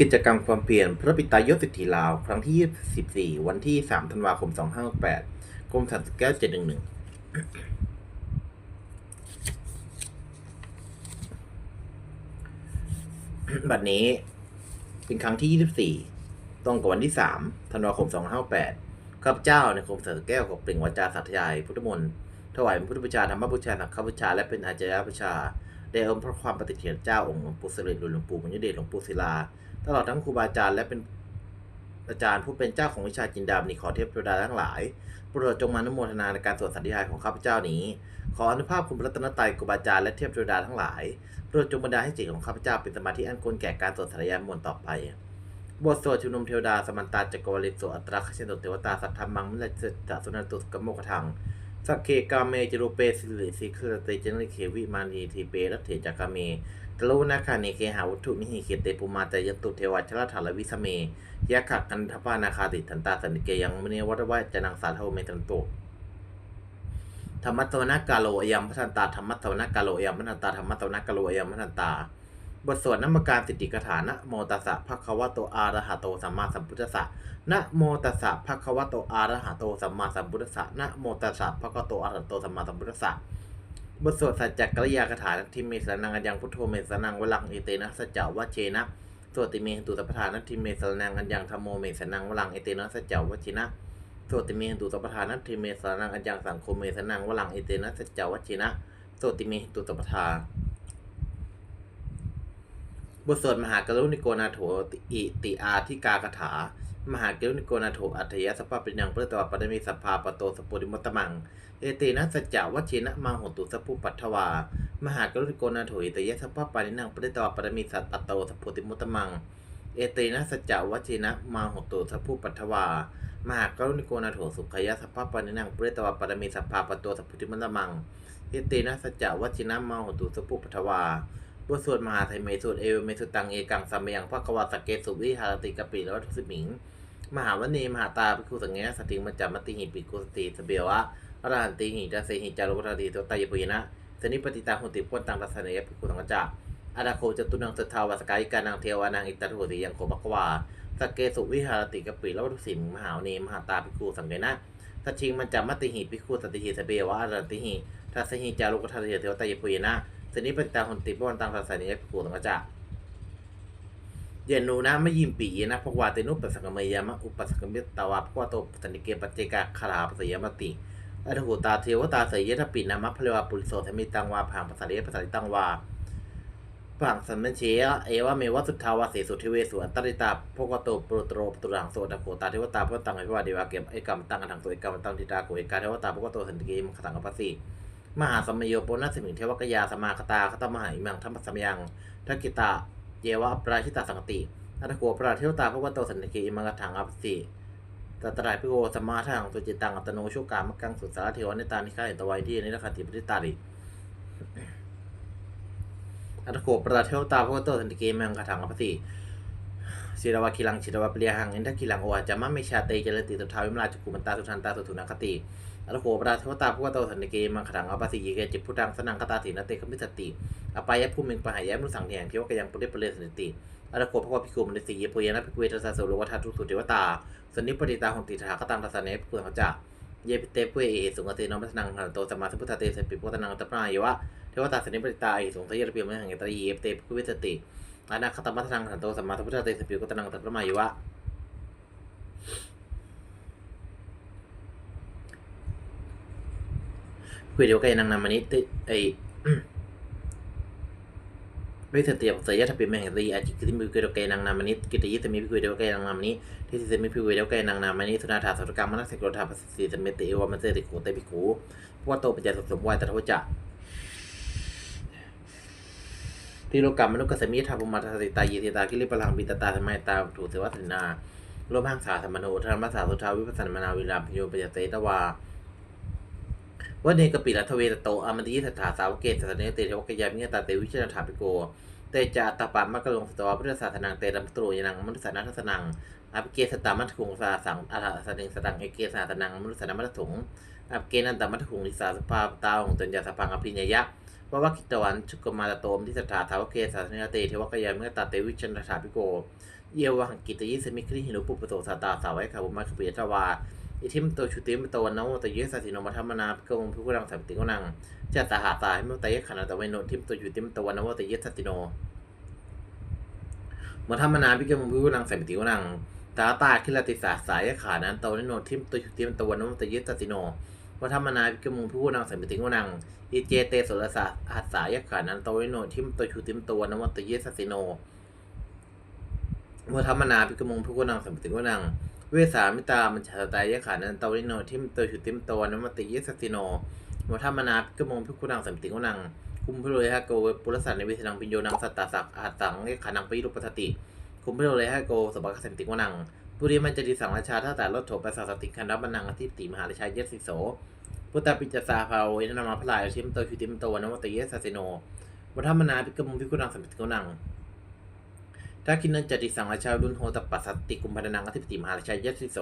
กิจกรรมความเพียรพระปิตายศสิทธิลาว ครั้งที่ 24 วันที่ 3 ธันวาคม 2568กรมสารสุขแก้ว711 บัดนี้เป็นครั้งที่ 24 ตรงกับวันที่ 3 ธันวาคม 2568ข้าพเจ้าในกรมสารสุขแก้วขอเปล่งวาจาสัตยายพุทธมนต์ถวายพุทธบูชาธรรมบูชาสังฆบูชาและเป็นอาจารย์บูชาได้องค์พระความปฏิเสธเจ้าองค์หลวงปู่เสด็จหลวงปู่มุญเดชหลวงปู่ศิลา ตลอดทั้งครูบาอาจารย์และเป็นอาจารย์ผู้เป็นเจ้าของวิชาจินดามณีขอเทพเทวดาทั้งหลายโปรดจงมานุโมทนาในการสวดสันติายของข้าพเจ้านี้ ขออนุภาพคุณพระตนตรัยครูบาอาจารย์และเทพเทวดาทั้งหลายโปรดจงบันดาลให้จิตของข้าพเจ้าเป็นสมาธิอันควรแก่การสวดสันติยายมนต์ต่อไปบทสวดชุมนุมเทวดาสมันตาจักรวาลิโสอัตราคเชนโตเทวตาสัทธรรมังมิลจตสุนันตุกโมกทังสักเคกาเมจโรเปสิลิสิเคเตจนิเควิมานีทีเปรัตเถจักาเม ตโลนาคาเนเคหาวัตถุนิหิเคเตปุมาตยตุเทวชลถาลวิสเมยะขะกันทปานาคาติทันตาสันตเกยังมเนวัตวะจนังสาโทเมตันโตธรรมตวนากาโลอยัมพันตาธรรมตวนากาโลอยัมพันตาธรรมตวนากาโลอยัมพันตา บทสวดนมัการติติกถานะโมตัสสะภะคะวะโตอะระหะโตสัมมาสัมพุทธัสสะนะโมตัสสะภะคะวะโตอะระหะโตสัมมาสัมพุทธัสสะนะโมตัสสะภะคะวะโตอะระหะโตสัมมาสัมพุทธัสสะ บทสวดสัจจกริยากถาทิเมสนังอัญญังพุทโธเมสนังวลังเอเตนะสัจจวะเชนะสวดติเมหตุสัพพทานัตทิเมสนังอัญญังธรรมโมเมสนังวลังเอเตนะสัจจวะเชนะสวดติเมหตุสัพพทานัตทิเมสนังอัญญังสังโฆเมสนังวลังเอเตนะสัจจวะเชนะสวดติเมหตุสัพพทาบทสวดมหากรุณิโกนาโถอิติอาทิกากถา มหากรุณิโกนาโถอัตยสปปปริยังเพื่อตวปดมีสัพพาปโตสปุริมตมัง เอเตนะสัจจวัชเชนะมังหตุสัพพุปัทถวา มหากรุณิโกนาโถอิตยสปปปานินังเพื่อตวปดมีสัตปโตสปุริมตมัง เอเตนะสัจจวัชเชนะมังหตุสัพพุปัทถวา มหากรุณิโกนาโถสุขยสัพปานินังเพื่อตวปดมีสัพพาปโตสปุริมตมัง เอเตนะสัจจวัชเชนะมังหตุสัพพุปัทถวาบทสวดมหาไทยเมสุดเอวเมสุตังเอกังสัมยังพระกวาสเกสุวิหารติกปิแล้วทุสิมิง มหาวณีมหาตาภิกขุสังเงสติงมัจจมติหิปิกุสติสเบียวะอรหันติหิจาเสหิจารุปราติโตตายปุยนะสนิปติตาหุติพวนตังรัสเนยภิกขุสังกัจจะอาดาโคจตุนังสทาวาสกายกานังเทวานังอิตตโหติยังโคภควาสเกสุวิหารติกปิล้วทุสิมมหาวณีมหาตาภิกขุสังเกนะสัชิงมัจจมติหิภิกขุสติหิสเบียวะอรหันติหิทัสหิจารุปราติเทวตายปุยนะสนิปติตาหุติปวันตังสัสนิยภิกขุสังกัจจะ เยนูนะไม่ยิมปีนะพวกวาเตนุปัสสกเมยามะอุปัสกเมตตาวาพวกโตปตันิเกปเจกาคาราปสยามติอัตหูตาเทวตาเสยยะปินามะพลวาปุริโสธมิตังวาผังภาษาเดภาษาตังวาผังสัมเมเชยเอวะเมวะสุทธาวาเสสุเทเวสุอันตริตาพวกโตปรุตโรปตุรังโสตะโตาเทวตาพวกตังไอพวะเดวะเกมเอกรรมตังอันทังโสเอกรรมตังทิตาโกเอกาเทวตาพวกโตสันติเกมขังอภัสสีมหาสมโยปุณณสิมิงเทวกยาสมาคตาคตมหาอิมังธรรมสัมยังทักกิตา เยวะปราชิตาสังกติอัตโกปราเทวตาพระวัตโตสันติกอิมังกถังอัปสิตัตรายพิโกสมมาทังสุจิตังอัตโนชุกามกังสุสารเทวนิตานิฆาเอตวัยที่นิรคติปริตาริอัตโกปราเทวตาพระวัตโตสันติเกอิมังกถังอัปสิศิรวะคิลังศิรวะเปรียหังอินทคิลังโออาจจะมะไม่ชาเตจรติตุทาวิมลาจุกุมันตาสุทันตาสุทุนัคติ อัตโกปราเทวตาพระวัตโตสันเกมังกถังอัปสิยเกจิพุทังสนังคตาสีนเตคมิสติอปายะภูมิงปหายะมุสังเถียงเทวกยังปุริปเรสนติอรโคพระวพิคุมในสีเยปุยนะพิเวทัสสุโลวัฏทุสุเทวตาสนิปติตาหงติถาคตังทัสเนปเพิคุเขาจะเยปิเตปุเอสุงกเตนอมัสนังหันโตสมาสัมพุทธเตสปิปุตนังตปนายวะเทวตาสนิปติตาเอสุงทยรเปียมหังตรีเยปเตพิคุเวสติอนาคตมัสนังหันโตสมาสัมพุทธเตสปิปุตนังตปนายวะ คุยเดียวกันนางนามานิติไอวิสติยสยทัพปิเมหังรีอาจิกิติมิกุเดเกนังนามานิกิตยิสมิพิกุเดเกนังนามานิทิสิสมิพิกุเดเกนังนามานิสุนาถาสุรกรรมมนัสสิกรธาปสิสเมติเอวมันเสติโกเตปิกูพวกโตปัญญาสสมวัยตถวจะติโลกรรมมนุกสมิทาภุมาทัสติตายีติตากิริปลังบิตตาสมัยตาถูเสวัตนาโลภังสาธรรมโนธรรมสาสุทาวิปัสสนมนาวิลาพโยปยเตตวา วันเนกปิรัทเวตโตอมติยิสถาสาวเกตสันเนเตเทวกยามิยตาเตวิชนาถาปิโกเตจาตาปามะกะลงสตวพุทธศาสนังเตรัมตรูยนังมนุสานัทสนังอภิเกสตามัทคุงสาสังอาสนิงสตังเอเกสาตนังมนุสานามัทถุงอภิเกนันตมัทคุงลิสาสภาตาองตนยาสพังอภิญญยะว่าวัคคิตวันชุกมาตโตมที่สถาทาวเคสาสนเตเทวกยาเมื่อตาเตวิชันถาพิโกเยววังกิตยิสมิคริหินุปุปโตสตาสาวัยขาบุมาคปียทวา อิทิมโตชุติมโตนโมตเยสสินมัทมนาพิกงพิกุรังสัมติโกนังจะสหาตายมื่อตยขณะตะเวนโนทิมโตชุติมโตนโมตเยสติโนมัทมนาพิกงพิกุรังสัมติโกนังตาตาคิลติสาสายขานั้นโตนโนทิมโตชุติมโตนโมตเยสติโนมัทมนาพิกงพิกุรังสัมติโกนังอิเจเตสุรสาหัสสายขานั้นโตนโนทิมโตชุติมโตนโมตเยสติโนเมื่อธรรมนาพิกมงพิกุนังสัมปติกุนัง เวสามิตามันชาตายะขานันตวิโนทิมโตชุติมโตนมติยสติโนเมื่อธรรมนาพิกมงพิกุนังสัมติกุนังคุมพิโรยฮะโกปุรสันในวิสนังปิญโยนังสัตตาสักอาสังเอขานังปิรุปสติ คุมพิโรยฮะโกสบักสัมติกุนังปุริมันจะดีสังราชาถ้าแต่รถโถไปสัสติคันรับบันังอธิปติมหาราชาเยสิโสพุทธปิจสาภาวเวนนามาพลายทิมโตชุติมโตนมติยสติโนเมื่อธรรมนาพิกมงพิกุนังสัมติกุนัง ถ้าคินันจติสังราชาดุนโหตปัสสติกุมพันนังอธิปติมหาราชายัสิโส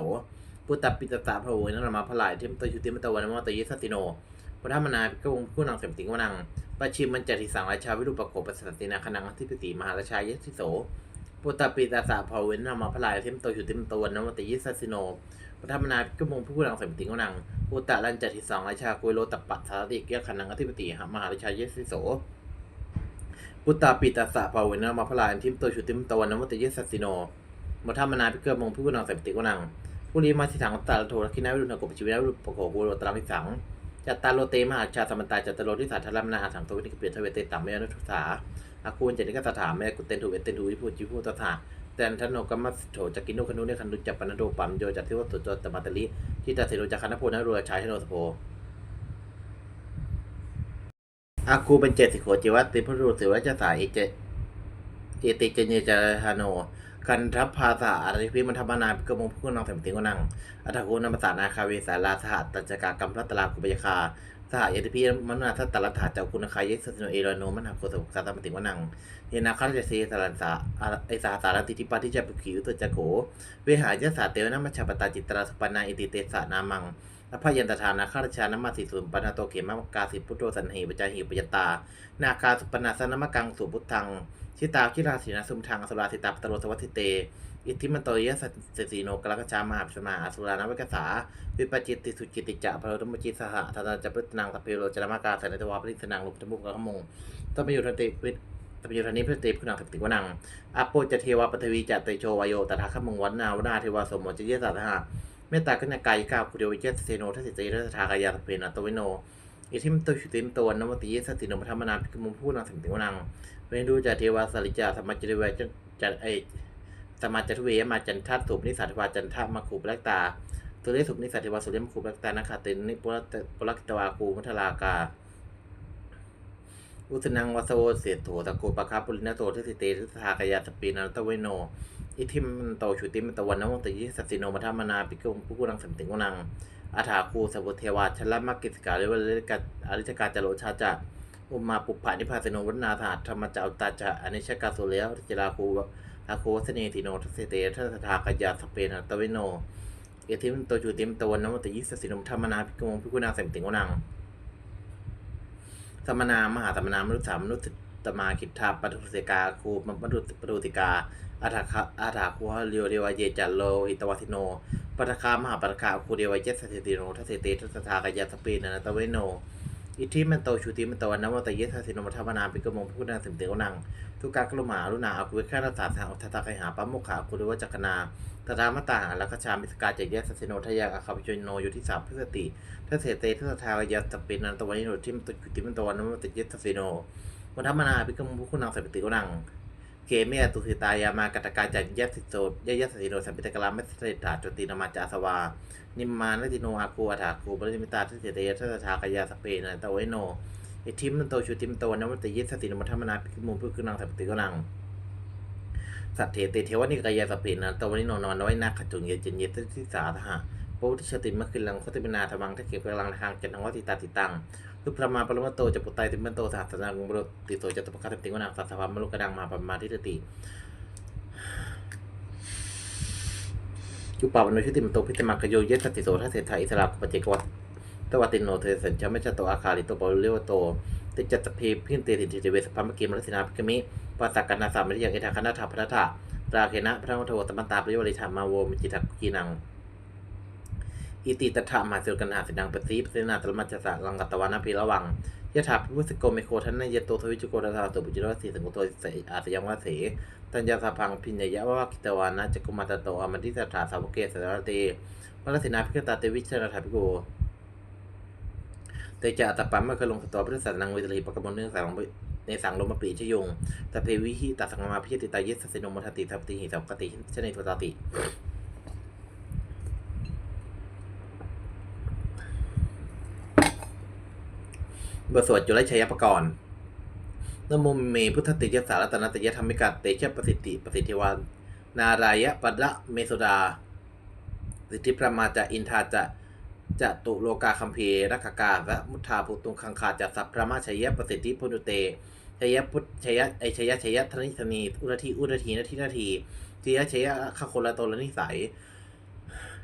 ปุตตปิตตาพระโวยนันมาพลายเทมตยุติมตวันมตยิสติโนพุทธมนาพิกวงผู้นางเสมติงวนังปัจฉิมมันจติสังราชาวิรุปโกปัสสตินาคนังอธิปติมหาราชายัสิโสปุตตปิตตาพระโวยนันมาพลายเทมตยุติมตวันมตยิสติโนพุทธมนาพิกวงผู้นางเสมติงวนังปุตตะลันจติสังราชากุโลตปัสสติเกียคนังอธิปติมหาราชายสิโส พุตตาปิตาสะภาเวนะมาพลายทิมโตชุติมตวันนมตเยสัสสิโนมาทามนาพิเกอร์มงพิกุนังสัมปติกุนังผู้นี้มาสิถังตาลโทรคินาวิรุณกบชีวินาวิรุปโกโกโรตรามิสังจัตตาโลเตมหาชาสมันตาจัตตโลที่สาธารณนาสังโตวินิกเปียทเวเตตัมเมยนุทุสาอาคูนเจนิกสถาเมกุเตนทูเวเตนทูวิพูจิพูตถาแต่ทนโนกัมมัสโถจักินุคนุเนคันดุจัปปนโดปัมโยจัตติวตุจตมาตลิที่ตาเสโรจักขันโพนรัวชายชโนสโพ อาคูเป็นเจติโขจิวัตติพระรูสิวัจสายเจเอติเจเนจาฮาโนกันทัพภาษาอาริพิมันธรรมนาพิกมงผู้นังสมติงวนังอัตถกูนัมปสานาคาเวสาลาสหัตตัจจกากรรมรัตลาคุปยคาสหยติพิมนุนาทัตตลัถาเจ้าคุณคายยสสโนเอรโนมันหักโคสุสาตมติงวนังเฮนาคาเจเซสารันสาไอสาสารติทิปาทิจปุขิวตุจโขเวหายสาเตวนามัชฌปตาจิตราสุปนาอิติเตสานามัง อภยันตทานาคาราชานามาสิสุปนาโตเขมะกาสิพุทโธสันเหปจาหิปยตา นาคาสุปนาสนมกังสุพุทธัง ชิตาคิราสีนาสุมทังอสุราสิตาปตโรสวัติเต อิทธิมันโตยะสสีโนกลกชามหาปสมาอสุรานวิกษา วิปจิตติสุจิติจะพระธรรมจิตสหทานาจะปตนังสพเพโรจรมากาสันตวาปริสนังลุปตมุกกะขมงตมยุทติวิตมยุทนิพระเตพุนังสติวนังอโปจเทวปทวีจัตเตโชวโยตถาคมงวันนาวนาเทวาสมมจเยสัตหะ เมตตากนากายกาคุเดวิเจสเซโนทัสสิเตระทากายาตเพนะตวิโนอิทิมตุชุติมตัวนมติยสตินมธรรมนาพิกมุพูนังสัมติวนังเวดูจาเทวาสลิจาธรรมจริเวจจันไอสมาจัตเวมาจันทัตสุปนิสัตวาจันทามาคูปลักตาตุเรสุปนิสัตวาสุเรมคูปลักตานาคาตินิปุระปุรักตวาคูมัทลากาอุสนังวาสโวเสโถตะโกปะคาปุรินาโตทัสสิเตทัสทากายาตปีนันตเวโน อิทิมโตชุติมตวันนมติยิสัสสิโนมัทมนาปิกงปุกุนังสัมติงวนังอาถาคูสบุเทวาชลมกิสกาเรวเลกาอริจกาจโรชาจะอุมาปุปผานิพาสโนวัฒนาถาธรรมจาตาจะอนิชกาโสเลวจิราคูอาคูสเนติโนทัสเตทัสทากยาสเปนตเวโนอิทิมโตชุติมตวันนมติยิสัสสิโนมัทมนาปิกงปุกุนังสัมติงวนังสมนามหาสมนามนุษย์สามนุษย์ตมาคิดทาปทุเสกาคูมนุษย์ปทุติกา อาถาคะอาถาคูฮะเรียวเรียวเยจัลโลอิตวัติโนปัตคามหาปัตคาคูเรียวเจสเสติโนทัสเสเตทัสทากายาสเปนนตเวโนอิทธิมันโตชูติมันโตวันนวตเยสสินมทัพนาปิกมงพุทธนาสิมเตวนังทุกากลุมาลุนาอากุเวฆาตสาสาอัตตาไคหาปัมมุขาคุริวจักนาตถามตาหาลักชามิสกาเจเยสสิโนทยาอาคาปิจโนอยู่ที่สามพฤศติถ้าเสเตถ้าทาวายาสปนนันตวันนิโนทิมตุจุติมันโตวันนมติเยสสิโนวันธรรมนาพิกมพุคุณังสัมปติกุนัง เกเมียตุสิตายามากตกาจันยัสสิโสยยัสสิโนสัมปิตกลามัสเตถาจตินามาจาสวา นิมมานติโนอากูอาถาคูบริมิตาทัสเสเตทัสทากายาสเปนนันตวันโนอิทิมมันโตชุติมโตนวัตเยสสิโนมัทมนาพิกมุพุคุณังสัมปติกุนังสัตเถเตเทวนิกายาสปินะตวันนี้นอนนไว้นาขจุงเยจินเยตทิสาทหะโพธิชติมะคิลังโคติปนาธรรมังทะเก็บกำลังทางจันทวัติตาติตัง ทุพระมาปรมโตจะปุตไตติมันโตสหัสนังบรติโตจะตุปคัตติวนังสัสสะพามลุกดังมาปมาทิตติจุปาวันโนชุติมโตพิตมากโยเยสติโสทัสเสถาอิสลาปเจกวัตตวัตินโนเทสัญชาไม่ชโตอาคาลิโตปริเลวโตติจัตตเพพินเตติติเวสพัมเกมรัสนาภิกมิปัสสกันาสามิยังเอทาคณาถาพัทธะตราเคนะพระมโทตมันตาปริวริธรรมาโวมจิตักกีนัง อิติตถามาสุกันหาสินังปสีปสินาตรมัจจสะลังกัตวานาพีระวังยะถาพิพุสโกเมโคทันนายโตทวิจุโกตถาตุบุจิรวสีสังกุโตสอาสยังวาเสตัญญาสพังพิญญยะวะกิตวานะจักุมาตโตอมันติสถาสาวกเกสารเตมรสินาภิกตาเตวิชนาถาภิโกเตจะอัตปัมมะคลงสตอพระสันนังเวทลีปกมลเนื่องสังในสังลมปีชยงตะเพวิหิตาสังมาพิจิตายิสสินมทัติทัพติหิสัพกติชนิโทตาติ บทสวดจุลชัยประกรณ์นโมเมพุทธติยสารตนตยธรรมิกัตเตชะประสิทธิประสิทธิวันนารายะปัละเมโสดา สิทธิประมาจะอินทาจะจะตุโลกาคัมภีร์รักกาและมุทาภูตุงคังคาจะสัพพระมาชัยะประสิทธิพุทธเตชัยพุทธชัยไอชัยชัยธนิธนีอุรทีอุรทีนาทีนาทีทียชัยขโคละโตละนิสัย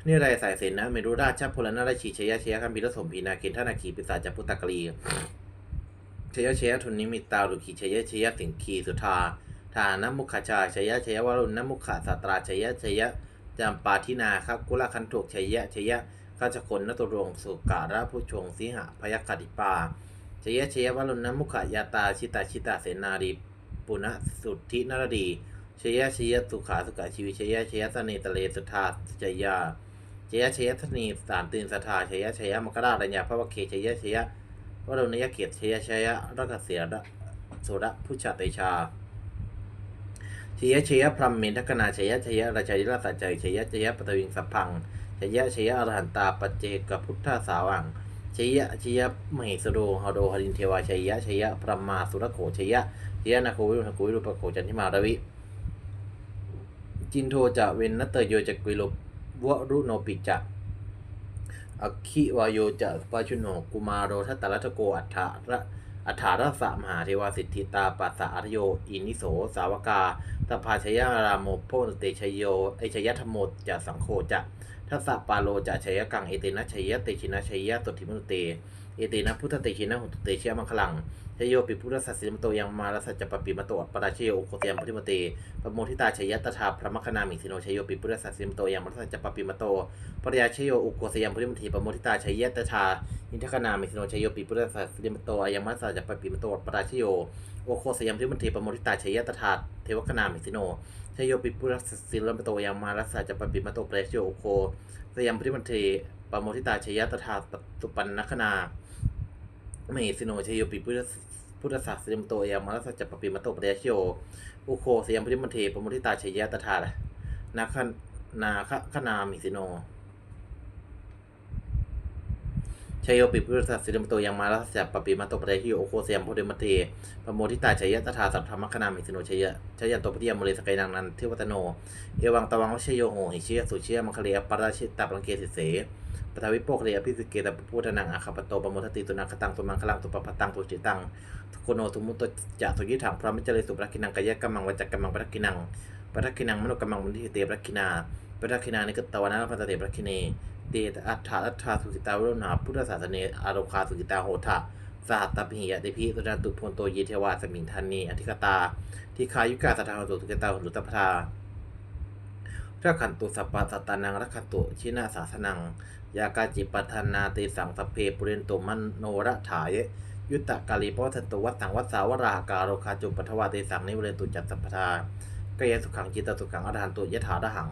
นี่ไรสายเสนนะเมรุราชพลนาราชีชยะชยะคัมภีรสมพีนาเกณฑนาคีปิศาจพุตตะกรีชยะชยะทุนนิมิตาลุขีชยะชยะสิงคีสุธาทานมุขชาชยะชยวรุณนมุขสัตราชยะชยจามปาทินาครับกุลคันตุกชยะชยข้าชคนนตุรงสุการะผู้ชงสิหะพยัคติปาชยะชยวรุณนมุขยาตาชิตาชิตาเสนารีปุณสุทธินรดีชยะชยสุขาสุขชีวิชยะชยสเนตเลสุธาจยา ชยะชยะธนีสารตื่นสถาชยะชยะมกราดัญญาพระวเคชยะชยะวรุณยเกียรติชยะชยะรักเสียระโสระพุชาเตชาชยะชยะพรหมเมนทกนาชยะชยะราชายิราสัจใจชยะชยะปตวิงสัพพังชยะชยะอรหันตาปัจเจกพุทธสาวังชยะชยะมเหสโดหโดหรินเทวาชยะชยะพรหมาสุรโขชยะชยะนาโควิรุณโควิรุปโขจันทิมารวิจินโทจะเวนนัตเตโยจะกุยโล วรุโนปิจะอคิวายโยจะปาชุโนกุมารโรทัตตรัตโกอัฏฐาระอัฏฐารสะมหาเทวาสิทธิตาปัสสะอัตโย อินิโส สาวกาตภาชยารามโมโพนเตชยโยไอชยธรรมโมจะสังโฆจะทัสสะปาโลจะชยกังเอเตนะชยเตชินะชยตติมุตเต เอเตนะพุทธเตชินะหุตเตชยมังคลัง ชยโยปิพุทธสัสสิมโตยังมาลสัจจปปิมโตอัปปราชโยโอโคเตยมพุทธิมเตปโมทิตาชยตถาพระมคคนามิสิโนชยโยปิพุทธสัสสิมโตยังมาลสัจจปปิมโตปริยาชโยอุโกสยามพุทธิมทีปโมทิตาชยยะตชาอินทคนามิสิโนชัยโยปิปุระสัสสิมโตอายังมัสสะจัปปิมโตปราชโยโอโคสยามพุทธิมทีปโมทิตาชยยะตถาเทวคนามิสิโนชัยโยปิปุระสัสสิมโตยังมารัสสะจัปปิมโตปราชโยโอโคสยามพุทธิมทีปโมทิตาชยยะตถาตุปันนคนา เมสิโนชัยโยปิปุระพุทธสัสสิมโตยังมารัสจัปปิมโตปราชโยโอโคสยามพุทธิมทีปโมทิตาชยยะตถาะนาคนาคนามิสิโนชยโยปิพุทธสัสสิมโตยังมาลัสสะปปิมาโตปเรหิโอโคเซียมโพเดมเทปโมทิตาชยยะตถาสัพธรรมคณามิสิโนชัยยะชัยยันโตปฏิยมโมเลสกายนังนันเทวตโน เอวังตวังวชโยโหหิเชียสุเชียมังคเลอปราชิตตาปรังเกสิเส ปทาวิโปกเรียพิสเกตพุทธนังอาคาปโตปโมทติตุนังคตังตุมังคลังตุปปตังตุจิตังทุโกโนทุมุตโตจะสุยิถังพระมิจเลสุปรักินังกายะกัมมังวัจจกัมมังปรักินังปรักินังมโนกัมมังมุนิเตปรักินาปรักินานิกตวานะพัตเตปรักกิเนเตตอัฏฐาอัฏฐาสุกิตาวรุณาพุทธศาสเนอารคาสุกิตาโหทะสหัตตปิยะเดพิตุนันตุพนโตเยเทวาสมิงทันนีอธิกตาทิคายุกาสัทธาตุสุกิตาหุตตพทารักขันตุสัพพะสัตตานังรักขันตุชินาสาสนัง ยากาจิปัฏนาเตสังสเพปุเรนตุมโนระถายยุตตะกาลีปวัตตุวัตสังวัสสาวราหการโรคาจุปัทวาเตสังนิวเรนตุจัตสัพพทากายสุขังจิตตสุขังอรหันตุยถาดหัง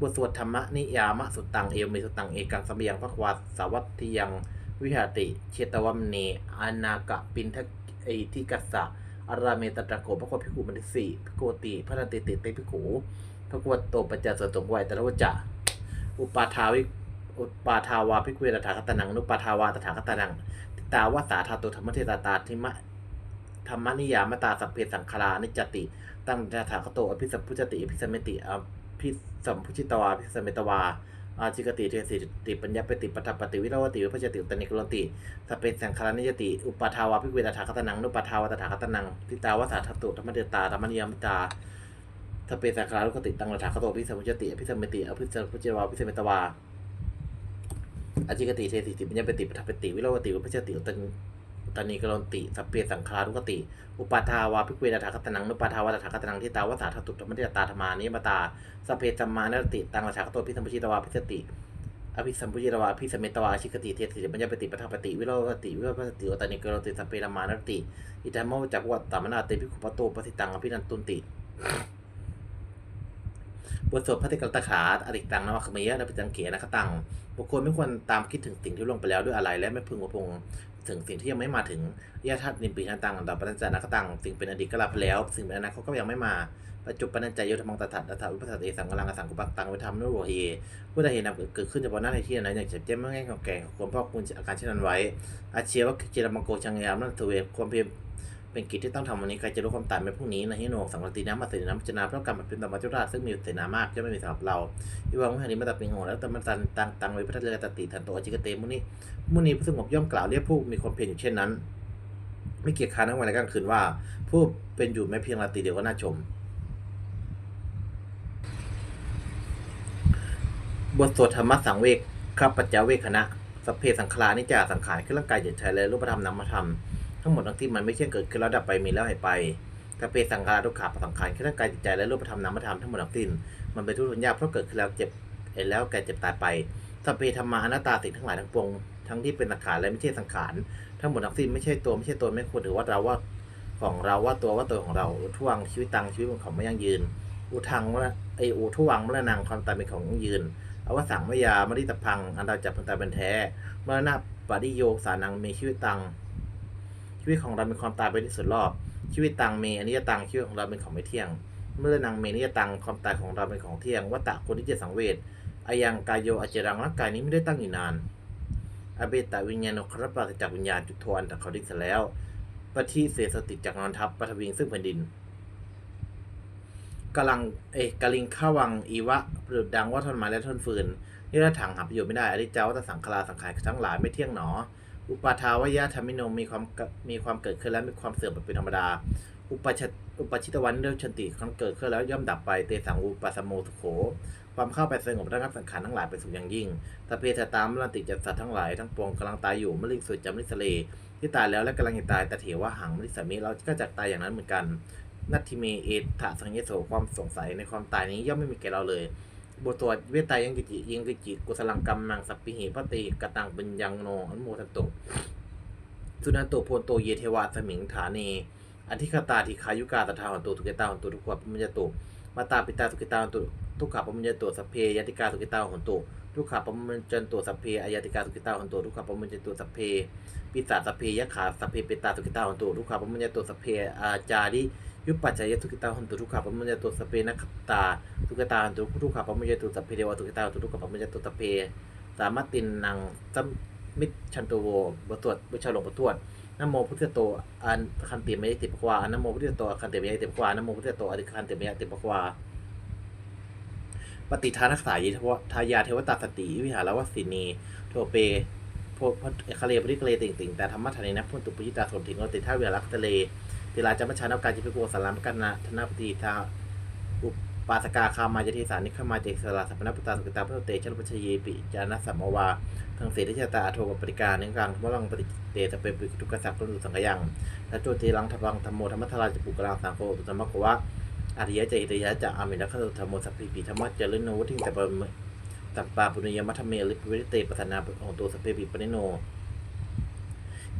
บทสวดธรรมนิยามะสุตังเอวเมสุตังเอกังสมยังพระควาสาวัตทิยังวิหาติ เชตวัมเนอานากะปินทะเอทิกัสสะอาราเมตตะโกพระโคพิกุมันติสีพิโกติพระนันติติเตพิกูพระควาโตปัจจสตงไวยตระวจะอุปาทาวิ อุปาทาวาพิกเวตถาคตนังนุปาทาวาตถาคตนังติตาวาสาธาตุธรรมเทตาตาทิมะธรรมนิยามตาสัพเพสังคารานิจติ ตั้งตถาคโตอภิสัพพุจติอภิสัมเมติอภิสัมพุจิตวาอภิสัมเมตวาอาจิกติเทสิติปัญญาปติปัฏฐปฏิวิราวติวิพัชติอุตนิกรติสพเปสังคารานิยติอุปาทาวาภิกเวตถาคตนังนุปาทาวาตถาคตนังทิตาวาสาธตุธรรมเดตาธรรมนิยามตาสพเปสังคารุกติตังตถาคโตอภิสัมพุจติอภิสัมเมติอภิสัมพุจิตวาอภิสัมเมตวา อจิกติเทสิติปัญญาปติปัฏฐปฏิวิโราติวิพัชติอุตนิอุตานีกรนติ สัพเพสังขารุกติ อุปาทาวาภิกเวตถาคตนังนุปาทาวาตถาคตนังทิตาวสาทตุตมัตตาธรรมานิมตาสัพเพสัมมานรติตังราชาคโตพิสัมพุชิตวาพิสติอภิสัมพุจิตวาอภิสมเมตวาอาชิกติเทติปัญญาปฏิปทาปฏิวิโรปติวิโรปติโอตานิกรติสัพเพรมานรติ อิทัมโมจักวัตตามนาเตพิคุปโตปฏิตังอภินันตุนติบทสวดพระติกรตขาอริตังนวคเมยะนปิตังเขียนะคตัง บุคคลไม่ควรตามคิดถึงสิ่งที่ลงไปแล้วด้วยอะไร และไม่พึงวพงถึงสิ่งที่ยังไม่มาถึงยะทัตนิมปีนันตังอันดับปัญจานะคตังสิ่งเป็นอดีตก็ลับไปแล้ว สิ่งเป็นอนาคตก็ยังไม่มาปัจจุบันใจโยธมังตถัดอัตถาวิปัสสติสังกลังอสังกุปักตังวิธรรมนุโรเฮผู้ใดเห็นนำเกิดขึ้นเฉพาะหน้าในที่นั้นอย่างเจ็บเจ็บไม่ง่ายของแก่ควรพ่อคุณอาการเช่นนั้นไว้อาเชียวะเจรมังโกชังยามนั่นทเวความเพียร เป็นกิจที่ต้องทำวันนี้ใครจะรู้ความตายในพรุ่งนี้นะฮิโนสังกติน้ำมาเสนาพิจารณาเพราะกรรมมันเป็นธรรมจุราชซึ่งมีเสนามากจะไม่มีสำหรับเราอีวังมุหันี้มาตัดเป็นหัวแล้วแต่มันตันตังตังไว้พระทะเลตติทันโตอจิกเตมุนีมุนีผู้สงบย่อมกล่าวเรียกผู้มีความเพียรอยู่เช่นนั้น ไม่เกียจค้านทั้งวันและกลางคืนว่า ผู้เป็นอยู่ไม่เพียงราตรีเดียวก็น่าชมบทสวดธรรมสังเวกครับปัจจาเวคคณะสัพเพสังขารนิจจาสังขารคือร่างกายจิตใจและรูปธรรมนามธรรม ทั้งหมดทั้งที่มันไม่เที่ยงเกิดขึ้นแล้วดับไปมีแล้วหายไปสัพเพสังขารทุกขาปสังขารคือร่างกายจิตใจและรูปธรรมนามธรรมทั้งหมดทั้งสิ้นมันเป็นทุกข์ทนยากเพราะเกิดขึ้นแล้วเจ็บเห็นแล้วแก่เจ็บตายไปสัพเพธรรมานัตาสิ่งทั้งหลายทั้งปวงทั้งที่เป็นสังขารและไม่ใช่สังขารทั้งหมดทั้งสิ้นไม่ใช่ตัวไม่ใช่ตนไม่ควรถือว่าเราว่าของเราว่าตัวว่าตัวของเราทุวังชีวิตตังชีวิตของไม่ยั่งยืน อุทังว่าไออุทวังมรณังความตายเป็นของยั่งยืนอวสังมยามริตพังอันเราจับพันตายเป็นแท้เมื่อนาปฏิโยสานังมีชีวิตตัง ชีวิตของเราเป็นความตายไปที่สุดรอบ ชีวิตตังเมอนิจตังชีวิตของเราเป็นของไม่เที่ยง เมื่อนางเมนิจตังความตายของเราเป็นของเที่ยงวัตตะคนที่จะสังเวชอายังกายโยอจเจรังร่างกายนี้ไม่ได้ตั้งอยู่นานอเบตะวิญญาณครปราศจากวิญญาณจุดทอันตะเขาดิสแล้วปฏิเสสติจากนอนทับปฐวิงซึ่งแผ่นดินกำลังเอกกลิงข้าวังอีวะปลุดดังว่าทนไม้และทนฟืนนี่ละถังหาประโยชน์ไม่ได้อริเจ้าวัตสังขารสังขารทั้งหลายไม่เที่ยงหนอ อุปาทาวายะธรรมิโนมีความมีความเกิดขึ้นและมีความเสื่อมเป็นธรรมดา อุปชอุปชิตวันเดิชันติความเกิดขึ้นแล้วย่อมดับไปเตสังอุปสมโมสุโข ความเข้าไปสงบระงับสังขารทั้งหลายไปสู่อย่างยิ่งตะเพทตามลันติจัตสัตว์ทั้งหลายทั้งปวงกำลังตายอยู่มะลิสุจำลิสเลที่ตายแล้วและกำลังจะตายแต่เถว่าหังมลิสามีเราก็จะตายอย่างนั้นเหมือนกัน นัตถิเมเอถะสังเยโสความสงสัยในความตายนี้ย่อมไม่มีแก่เราเลย บทสวดเวตายังกิจิยิงกิจิกุสลังกรรมมังสัพพิหิพระติกตังปัญญังโนอนุโมทันตุสุนันโตโพโตเยเทวาสมิงฐานีอธิคตาธิคายุกาตถาหันตุทุกิตาหันตุทุกขวปมัญญตุมาตาปิตาสุกิตาหันตุทุกขปมัญญตุสัพเพยติกาสุกิตาหันตุทุกขปมัญจันตุสัพเพอายติกาสุกิตาหันตุทุกขปมัญจันตุสัพเพปิตาสัพเพยะขาสัพเพปิตาสุกิตาหันตุทุกขปมัญญตุสัพเพอาจาริ ยุปปัจจายทุกิตาหันตุทุกขปมัญญตุสเพนักขตาทุกตาหันตุทุกขปมัญญตุสัพเพเดวะทุกิตาหันตุทุกขปมัญญตุสัพเพสามารถตินนังสัมมิจฉันตุโวบทวดบุชาหลวงบทวดนโมพุทธโตอันคันติมยติปควานโมพุทธโตคันติมยติปควานโมพุทธโตอธิคันติมยติปควาปฏิทานักษายิทวทายาเทวตาสติวิหารวสินีโทเปโพพคาเลปริกเลติ่งติ่งแต่ธรรมะทานีนะพุทธุปยิตาสมถิงโอติท่าเวรักทะเล ติลาจำมชานาการจิพิโกสารามกันนะธนปฏิทาอุปาสกาคามาจติสานิขมาเจสลาสัพนปุตตาสุกตาพระเตชนปัชเยปิจานะสัมมวาทางเสด็จชตาอโทปปริการเนืองกลางธรรมรังปฏิเตตะเปปิทุกขสัพพนุสังขยังทัจโจตีลังทวังธรรมโมธรรมทราจปุกลังสังโฆตุธรรมโกวะอริยะเจติยะจะอามินัคตุธรรมโมสัพพิปิธรรมะเจริญโนวุฒิงแต่ปะตัปปาปุญญมัทเมลิปวิเตปัสนาองตัวสัพเพปิปนิโน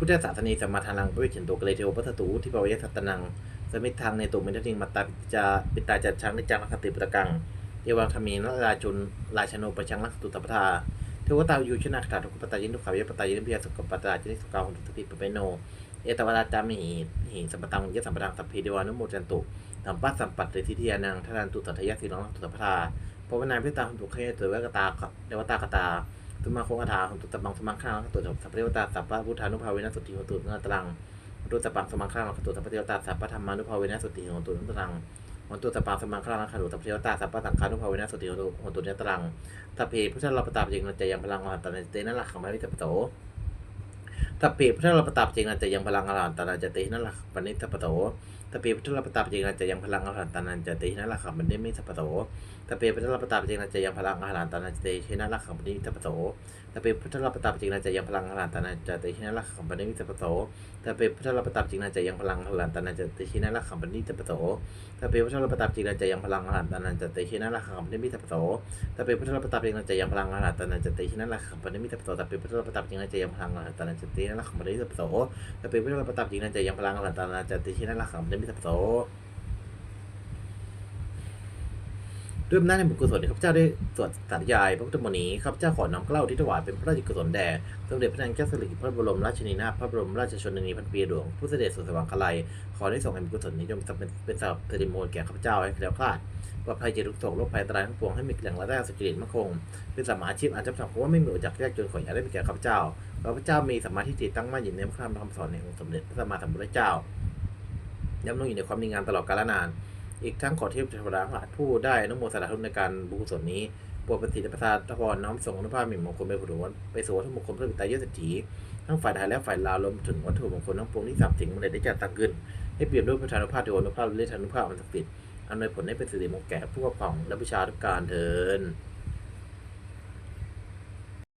พุทธศาสนีสมมาทานังปวิเชนโตกเลเทวปัสตูที่ปวยสัตนัง สมิทังในตุมิทติงมัตตาจาปิตาจัดชังในจังลักติปตะกัง เทวังธมีนราจุนราชโนปชังลักตุตปทาเทวตาอยู่ชนะขาทุกปตายินทุกขาวยปตายินพิยสุกปตาจินิสุกาหุตุติปเปโน เอตวราจามิหิหิสัมปตังยะสัมปตังสัพเพเดวานุโมจันตุสัมปัสสัมปัตติทิทิยานังทารันตุสัทยะสีน้องตุตปทาภวนาพิตาหุตุเขยตุเวกตาเดวตากตา ตุมาโคงคาถาหุตุตบังสมังข้างตุสัพเพเดวตาสัพพะพุทธานุภาเวนะสุติหุตุเงตรังตุสปังสมังคลังตุสัพพะเทวตาสัพพะธรรมานุภาเวนะสติโหตุนตรังหนตุสปังสมังคลังขตุสัพพเทวตาสัพพะสังฆานุภาเวนะสติโหตุโหตุนตรังทัพเพพุทธเราประตาปจริงนันจะยังพลังอรหันตนเตนั่นหลักของไม่วิจปโตทัพเพพุทธเราประตาปจริงนันจะยังพลังอรหันตนจเตนั่นหลักปณิตปโต ตะเปีพุทธลปตาปเจงนันจะยังพลังอรหันตานันจะเตชินะลักขังบันเดมิสัพโสตะเปีพุทธลปตาปเจงนันจะยังพลังอรหันตานันจะเตชินะลักขังบันเดมิสัพโสตะเปีพุทธลปตาปเจงนันจะยังพลังอรหันตานันจะเตชินะลักขังบันเดมิสัพโสตะเปีพุทธลปตาปเจงนันจะยังพลังอรหันตานันจะเตชินะลักขังบันเดมิสัพโสตะเปีพุทธลปตาปเจงนันจะยังพลังอรหันตานันจะเตชินะลักขังบันเดมิสัพโสตะเปีพุทธลปตาปเจงนันจะยังพลังอรหันตานันจะเตชินะลักขังบันเดมิสัพโสตะเปีพุทธลปตาปเจงนันจะยังพลังอรหันตานันจะเตชินะลักขังบันเดมิสัพโสแต่เป็นวิธีประตับจงนั้นจะยังพลังอลันตานาจะติชินันละขังได้มิสัพโสด้วยอำนาจในบุญกุศลที่ข้าพเจ้าได้สวดสาธยายพระพุทธมณีข้าพเจ้าขอน้อมเกล้าที่ถวายเป็นพระราชกุศลแด่สมเด็จพระนางเจ้าสิริกิติ์พระบรมราชินีนาถพระบรมราชชนนีพันปีหลวงผู้เสด็จสู่สวรรคาลัยขอได้ส่งให้บุญกุศลนี้จงเป็นเป็นสำหรับเทริโมนแก่ข้าพเจ้าให้แคล้วคลาดปลอดภัยจากทุกโศกโรคภัยตรายทั้งปวงให้มีแหล่งรายได้สุจริตมั่นคงเป็นสมาอาชีพอาจจะทำเพราะว่าไม่มีอุปจักยากจนขออย่าได้เป็นแก่ข้าพเจ้าข้าพเจ้ามีสมาธิจิตตั้งมั่นอยู่ในพระธรรมคำสอนแห่งองค์สมเด็จพระสัมมาสัมพุทธเจ้า ย้ำลงอยู่ในความดีงามตลอดกาลนาน อีกทั้งขอเทพเทวดาทั้งหลายผู้ได้นุโมทนาทุนในการบุญกุศลนี้ปรดประสิทธิประทานพรน้อมส่งอนุภาพมิ่งมงคลไปผู้วนไปสู่วัตถุมงคลพระบิดายศเศรษฐีทั้งฝ่ายไทยและฝ่ายลาวรวมถึงวัตถุมงคลทั้งปวงที่สามสิ่งมันได้จัดตั้งขึ้น ให้เปรียบด้วยประธานุภาพเทวานุภาพและอนุภาพอันศักดิ์สิทธิ์อำนวยผลให้เป็นสิริมงคลแก่ผู้ปกครองและประชาทุกการเทิน